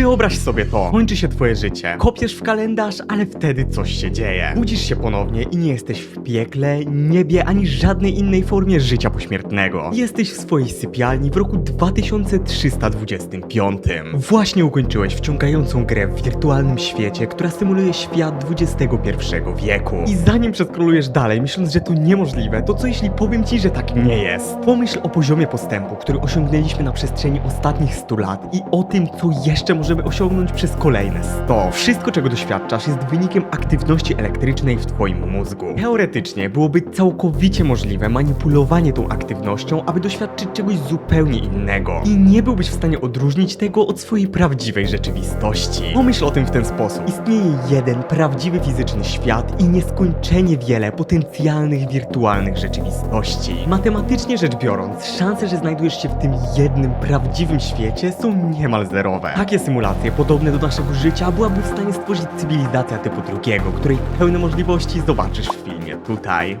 Wyobraź sobie to. Kończy się twoje życie. Kopiesz w kalendarz, ale wtedy coś się dzieje. Budzisz się ponownie i nie jesteś w piekle, niebie ani żadnej innej formie życia pośmiertnego. Jesteś w swojej sypialni w roku 2325. Właśnie ukończyłeś wciągającą grę w wirtualnym świecie, która symuluje świat XXI wieku. I zanim przeskrolujesz dalej, myśląc, że to niemożliwe, to co jeśli powiem ci, że tak nie jest? Pomyśl o poziomie postępu, który osiągnęliśmy na przestrzeni ostatnich 100 lat i o tym, co jeszcze możemy osiągnąć przez kolejne 100. Wszystko, czego doświadczasz, jest wynikiem aktywności elektrycznej w twoim mózgu. Teoretycznie byłoby całkowicie możliwe manipulowanie tą aktywnością, aby doświadczyć czegoś zupełnie innego. I nie byłbyś w stanie odróżnić tego od swojej prawdziwej rzeczywistości. Pomyśl o tym w ten sposób. Istnieje jeden prawdziwy fizyczny świat i nieskończenie wiele potencjalnych wirtualnych rzeczywistości. Matematycznie rzecz biorąc, szanse, że znajdujesz się w tym jednym prawdziwym świecie są niemal zerowe. Takie podobne do naszego życia, byłaby w stanie stworzyć cywilizacja typu drugiego, której pełne możliwości zobaczysz w filmie tutaj.